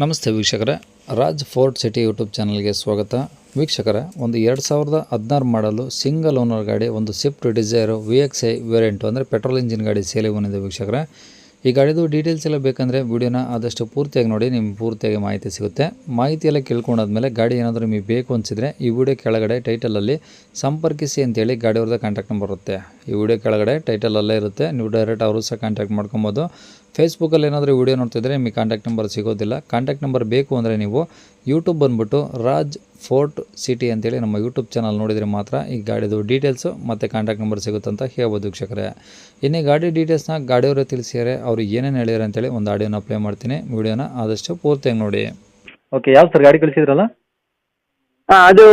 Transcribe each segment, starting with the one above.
ನಮಸ್ತೆ ವೀಕ್ಷಕರೇ, Raj fort city YouTube ಚಾನಲ್ಗೆ ಸ್ವಾಗತ. ವೀಕ್ಷಕರೇ, ಒಂದು ಎರಡು ಸಾವಿರದ ಹದಿನಾರು ಮಾಡಲು ಸಿಂಗಲ್ ಓನರ್ ಗಾಡಿ, ಒಂದು Swift Dzire V X I variant ಅಂದರೆ ಪೆಟ್ರೋಲ್ ಇಂಜಿನ್ ಗಾಡಿ ಸೇಲಿಗೆ ಬಂದಿದೆ ವೀಕ್ಷಕರೇ. ಈ ಗಾಡಿದು ಡೀಟೇಲ್ಸ್ ಎಲ್ಲ ಬೇಕಂದರೆ ವಿಡಿಯೋನ ಆದಷ್ಟು ಪೂರ್ತಿಯಾಗಿ ನೋಡಿ, ನಿಮ್ಗೆ ಪೂರ್ತಿಯಾಗಿ ಮಾಹಿತಿ ಸಿಗುತ್ತೆ. ಮಾಹಿತಿ ಎಲ್ಲ ಕೇಳ್ಕೊಂಡಾದ್ಮೇಲೆ ಗಾಡಿ ಏನಾದರೂ ನಿಮಗೆ ಬೇಕು ಅನಿಸಿದರೆ ಈ ವಿಡಿಯೋ ಕೆಳಗಡೆ ಟೈಟಲಲ್ಲಿ ಸಂಪರ್ಕಿಸಿ ಅಂತೇಳಿ ಗಾಡಿಯವ್ರದ್ದು ಕಾಂಟ್ಯಾಕ್ಟ್ ನಂಬರ್ ಇರುತ್ತೆ. ಈ ವಿಡಿಯೋ ಕೆಳಗಡೆ ಟೈಟಲಲ್ಲೇ ಇರುತ್ತೆ. ನೀವು ಡೈರೆಕ್ಟ್ ಅವರು ಸಹ ಕಾಂಟ್ಯಾಕ್ಟ್ ಮಾಡ್ಕೊಬೋದು. ಫೇಸ್ಬುಕ್ಕಲ್ಲಿ ಏನಾದರೂ ವಿಡಿಯೋ ನೋಡ್ತಿದ್ರೆ ನಿಮಗೆ ಕಾಂಟ್ಯಾಕ್ಟ್ ನಂಬರ್ ಸಿಗೋದಿಲ್ಲ. ಕಾಂಟ್ಯಾಕ್ಟ್ ನಂಬರ್ ಬೇಕು ಅಂದರೆ ನೀವು ಯೂಟ್ಯೂಬ್ ಬಂದುಬಿಟ್ಟು ರಾಜ್ ಫೋರ್ಟ್ ಸಿಟಿ ಅಂತೇಳಿ ನಮ್ಮ ಯೂಟ್ಯೂಬ್ ಚಾನಲ್ ನೋಡಿದರೆ ಮಾತ್ರ ಈ ಗಾಡಿದು ಡೀಟೇಲ್ಸು ಮತ್ತು ಕಾಂಟ್ಯಾಕ್ಟ್ ನಂಬರ್ ಸಿಗುತ್ತೆ ಅಂತ ಹೇಳ್ಬೋದು ವೀಕ್ಷಕರೇ. ಇನ್ನೇ ಈ ಗಾಡಿ ಡೀಟೇಲ್ಸ್ನ ಗಾಡಿಯವರು ತಿಳಿಸಿದರೆ ಅವರು ಏನೇನು ಹೇಳ್ಯಾರ ಅಂತೇಳಿ ಒಂದು ಆಡಿಯೋನ ಪ್ಲೇ ಮಾಡ್ತೀನಿ. ವಿಡಿಯೋನ ಆದಷ್ಟು ಪೂರ್ತಿಯಾಗಿ ನೋಡಿ. ಓಕೆ ಯಾವ ಸರ್ ಗಾಡಿ ಕಳಿಸಿದ್ರಲ್ಲ? ಹಾ ಅದು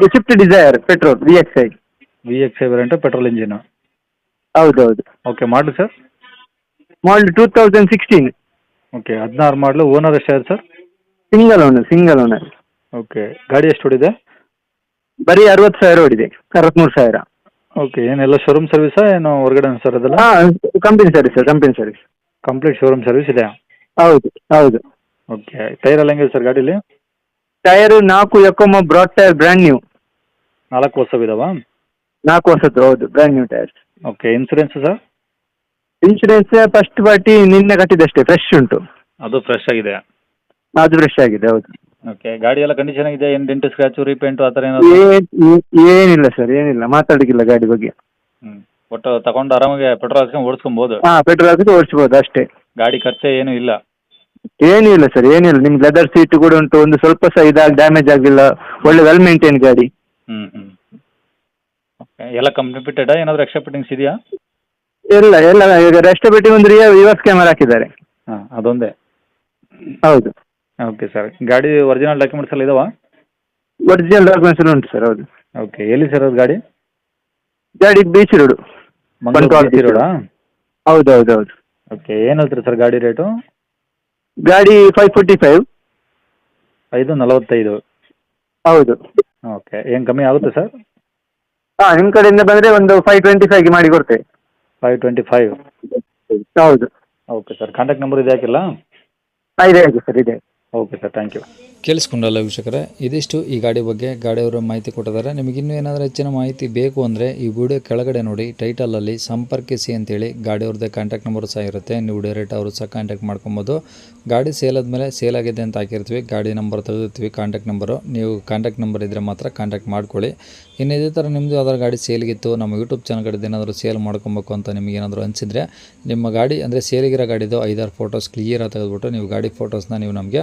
Swift Dzire petrol V X I V X I variant petrol engine ಹೌದೌದು. Okay model sir? Model two thousand sixteen okay ಹದಿನಾರು ಮಾಡಲು ಓನರ್ ಎಷ್ಟು sir? Single owner single owner okay ಗಾಡಿ ಎಷ್ಟು ಹೊಡಿದೆ ಬರೀ ಅರವತ್ತು ಸಾವಿರ ಹೊಡಿದೆ ಅರವತ್ತ್ಮೂರು ಸಾವಿರ. ಓಕೆ ಏನೆಲ್ಲ ಶೋರೂಮ್ ಸರ್ವಿಸಾ ಏನು ಹೊರಗಡೆ ಸರ್ ಅದೆಲ್ಲ ಹಾಂ company service sir company service complete showroom service ಇದೆ ಹೌದು ಹೌದು. ಓಕೆ ಟೈರ್ ಎಲ್ಲ ಹೆಂಗಿದೆ ಸರ್ ಗಾಡೀಲಿ? ಟೈರು ನಾಲ್ಕು ಎಕೊಮ ಬ್ರಾಡ್ ಟೈರ್ ಬ್ರ್ಯಾಂಡ್ ನ್ಯೂ ನಾಲ್ಕು ವರ್ಷವಿದಾವಾ ನಾಲ್ಕು ವರ್ಷದ್ದು ಹೌದು. Brand new tyres okay insurance sir insurance first party ನಿನ್ನೆ ಕಟ್ಟಿದಷ್ಟೇ ಫ್ರೆಶ್ ಉಂಟು. ಅದು ಫ್ರೆಶ್ ಆಗಿದೆ. ಅದು ಫ್ರೆಶ್ ಆಗಿದೆ ಹೌದು. ಓಕೆ ಗಾಡಿ ಎಲ್ಲ ಕಂಡೀಷನ್ ಆಗಿದೆ ಏನು ಡೆಂಟ್ ಸ್ಕ್ರಾಚು ರೀಪೇಂಟು ಆ ಥರ ಏನಾದ್ರು? ಏನ್- ಏನಿಲ್ಲ ಸರ್ ಏನಿಲ್ಲ. ಮಾತಾಡೋಕ್ಕಿಲ್ಲ ಗಾಡಿ ಬಗ್ಗೆ. ಹ್ಞೂ ಒಟ್ಟು ತಗೊಂಡು ಆರಾಮಾಗಿ ಪೆಟ್ರೋಲ್ ಹಾಕ್ಸ್ಕೊಂಡು ಓಡಿಸ್ಕೊಬೋದು? ಹಾ ಪೆಟ್ರೋಲ್ ಹಾಕಿದ್ರೆ ಓಡಿಸ್ಬೋದು ಅಷ್ಟೇ. ಗಾಡಿ ಖರ್ಚೆ ಏನೂ ಇಲ್ಲ? ಏನೂ ಇಲ್ಲ ಸರ್ ಏನಿಲ್ಲ ನಿಮ್ಗೆ ಲೆದರ್ ಸೀಟ್ ಕೂಡ ಉಂಟು. ಒಂದು ಸ್ವಲ್ಪ ಸಹ ಇದಾಗಿ ಡ್ಯಾಮೇಜ್ ಆಗಿಲ್ಲ ಒಳ್ಳೆ ವೆಲ್ ಮೇಂಟೈನ್ ಗಾಡಿ. ಹ್ಞೂ ಹ್ಞೂ ಓಕೆ ಎಲ್ಲ ಕಂಪ್ನಿ ಫಿಟ್ಟೆಡಾ ಏನಾದರೂ ಎಕ್ಸ್ಟ್ರಾ ಫಿಟ್ಟಿಂಗ್ಸ್ ಇದೆಯಾ? ಎಲ್ಲ ಎಲ್ಲ ಈಗ ರೆಸ್ಟ್ ಬಿಟ್ಟು ಒಂದು ರಿಯರ್ ರಿವರ್ಸ್ ಕ್ಯಾಮರಾ ಹಾಕಿದ್ದಾರೆ. ಹಾಂ ಅದೊಂದೇ. ಹೌದು. ಓಕೆ ಸರ್ ಗಾಡಿ ಒರಿಜಿನಲ್ ಡಾಕ್ಯುಮೆಂಟ್ಸ್ ಎಲ್ಲ ಇದಾವಾ? ಒರಿಜಿನಲ್ ಡಾಕ್ಯುಮೆಂಟ್ಸ್ ಉಂಟು ಸರ್ ಹೌದು. ಓಕೆ ಎಲ್ಲಿ ಸರ್ ಅದು ಗಾಡಿ? ಗಾಡಿ ಬೀಚ್ ರೋಡು ಮಂಗಳೂರು BC ರೋಡಾ ಹೌದು ಹೌದು ಹೌದು. ಓಕೆ ಏನು ಹೇಳ್ತೀರಿ ಸರ್ ಗಾಡಿ ರೇಟು ಗಾಡಿ ಫೈವ್ ಫೋರ್ಟಿ ಫೈವ್ ಐದು ನಲವತ್ತೈದು. ಹೌದು. ಓಕೆ ಏನು ಕಮ್ಮಿ ಆಗುತ್ತೆ ಸರ್ ಹಾಂ ನಿಮ್ಮ ಕಡೆಯಿಂದ ಬಂದರೆ ಒಂದು ಫೈವ್ ಟ್ವೆಂಟಿ ಫೈವ್ಗೆ ಮಾಡಿ ಕೊಡ್ತೇವೆ. ಫೈವ್ ಟ್ವೆಂಟಿ ಫೈವ್ ಹೌದು. ಓಕೆ ಸರ್ ಕಾಂಟ್ಯಾಕ್ಟ್ ನಂಬರ್ ಇದೆ ಹಾಕಿಲ್ಲ? ಹಾಂ ಇದೆ ಸರ್ ಇದೆ. ಓಕೆ ಸರ್ ಥ್ಯಾಂಕ್ ಯು ಕೇಳಿಸ್ಕೊಂಡಲ್ಲ ವೀಕ್ಷಕರೇ, ಇದಿಷ್ಟು ಈ ಗಾಡಿ ಬಗ್ಗೆ ಗಾಡಿಯವರು ಮಾಹಿತಿ ಕೊಟ್ಟಿದ್ದಾರೆ. ನಿಮಗೆ ಇನ್ನೂ ಏನಾದರೂ ಹೆಚ್ಚಿನ ಮಾಹಿತಿ ಬೇಕು ಅಂದರೆ ಈ ವಿಡಿಯೋ ಕೆಳಗಡೆ ನೋಡಿ ಟೈಟಲಲ್ಲಿ ಸಂಪರ್ಕಿಸಿ ಅಂತೇಳಿ ಗಾಡಿಯವ್ರದ್ದೇ ಕಾಂಟ್ಯಾಕ್ಟ್ ನಂಬರ್ ಸಹ ಇರುತ್ತೆ. ನೀವು ಡೈರೆಕ್ಟ್ ಅವರು ಸಹ ಕಾಂಟ್ಯಾಕ್ಟ್ ಮಾಡ್ಕೊಬೋದು. ಗಾಡಿ ಸೇಲ್ ಆದಮೇಲೆ ಸೇಲ್ ಆಗಿದೆ ಅಂತ ಹಾಕಿರ್ತೀವಿ. ಗಾಡಿ ನಂಬರ್ ತೆಗೆದಿರ್ತೀವಿ ಕಾಂಟ್ಯಾಕ್ಟ್ ನಂಬರು ನೀವು ಕಾಂಟ್ಯಾಕ್ಟ್ ನಂಬರ್ ಇದ್ದರೆ ಮಾತ್ರ ಕಾಂಟ್ಯಾಕ್ಟ್ ಮಾಡ್ಕೊಳ್ಳಿ. ಇನ್ನು ಇದೇ ಥರ ನಿಮ್ಮದು ಯಾವ್ದಾರು ಗಾಡಿ ಸೇಲ್ಗಿತ್ತು ನಮ್ಮ ಯೂಟ್ಯೂಬ್ ಚಾನಲ್ ಕಡೆದು ಏನಾದರೂ ಸೇಲ್ ಮಾಡ್ಕೊಬೇಕು ಅಂತ ನಿಮಗೆ ಏನಾದರೂ ಅನಿಸಿದರೆ, ನಿಮ್ಮ ಗಾಡಿ ಅಂದರೆ ಸೇಲಿಗಿರೋ ಗಾಡಿದು ಐದಾರು ಫೋಟೋಸ್ ಕ್ಲಿಯರಾಗಿ ತೆಗೆದುಬಿಟ್ಟು ನೀವು ಗಾಡಿ ಫೋಟೋಸ್ನ ನೀವು ನಮಗೆ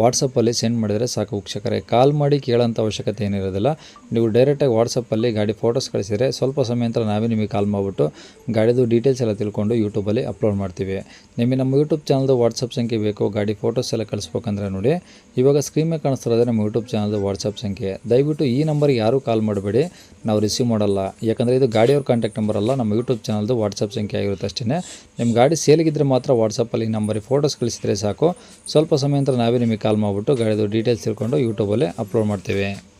ವಾಟ್ಸಪ್ಪಲ್ಲಿ ಸೆಂಡ್ ಮಾಡಿದರೆ ಸಾಕು ವೀಕ್ಷಕರೇ. ಕಾಲ್ ಮಾಡಿ ಕೇಳೋಂಥ ಅವಶ್ಯಕತೆ ಏನಿರೋದಿಲ್ಲ. ನೀವು ಡೈರೆಕ್ಟಾಗಿ ವಾಟ್ಸಪ್ಪಲ್ಲಿ ಗಾಡಿ ಫೋಟೋಸ್ ಕಳಿಸಿದರೆ ಸ್ವಲ್ಪ ಸಮಯ ನಂತರ ನಾವೇ ನಿಮಗೆ ಕಾಲ್ ಮಾಡಿಬಿಟ್ಟು ಗಾಡಿದು ಡೀಟೇಲ್ಸ್ ಎಲ್ಲ ತಿಳ್ಕೊಂಡು ಯೂಟ್ಯೂಬಲ್ಲಿ ಅಪ್ಲೋಡ್ ಮಾಡ್ತೀವಿ. ನಿಮಗೆ ನಮ್ಮ ಯೂಟ್ಯೂಬ್ ಚಾನಲ್ದು ವಾಟ್ಸಪ್ ಸಂಖ್ಯೆ ಬೇಕು, ಗಾಡಿ ಫೋಟೋಸ್ ಎಲ್ಲ ಕಳಿಸ್ಬೇಕಂದ್ರೆ ನೋಡಿ. ಇವಾಗ ಸ್ಕ್ರೀನ್ ಮೇಲೆ ಕಾಣಿಸ್ತಿರೋದೇ ನಮ್ಮ ಯೂಟ್ಯೂಬ್ ಚಾನಲ್ದು ವಾಟ್ಸಪ್ ಸಂಖ್ಯೆ. ದಯವಿಟ್ಟು ಈ ನಂಬರ್ಗೆ ಯಾರೂ ಕಾಲ್ ಮಾಡಬೇಡಿ. ನಾವು ರಿಸೀವ್ ಮಾಡಲ್ಲ. ಯಾಕಂದರೆ ಇದು ಗಾಡಿಯವ್ರ ಕಾಂಟ್ಯಾಕ್ಟ್ ನಂಬರ್ ಅಲ್ಲ, ನಮ್ಮ ಯೂಟ್ಯೂಬ್ ಚಾನಲ್ದು ವಾಟ್ಸಪ್ ಸಂಖ್ಯೆ ಆಗಿರುತ್ತೆ ಅಷ್ಟೇ ನಿಮ್ಮ ಗಾಡಿ ಸೇಲಿಗಿದ್ರೆ ಮಾತ್ರ ವಾಟ್ಸಪ್ಪಲ್ಲಿ ಈ ನಂಬರಿಗೆ ಫೋಟೋಸ್ ಕಳಿಸಿದರೆ ಸಾಕು. ಸ್ವಲ್ಪ ಸಮಯ ನಂತರ ನಾವೇ ನಿಮಗೆ ಕಾಲ್ ಮಾಡಿಬಿಟ್ಟು ಗಾಡಿದು ಡೀಟೇಲ್ಸ್ ತಿಳ್ಕೊಂಡು ಯೂಟ್ಯೂಬಲ್ಲೇ ಅಪ್ಲೋಡ್ ಮಾಡ್ತೀವಿ.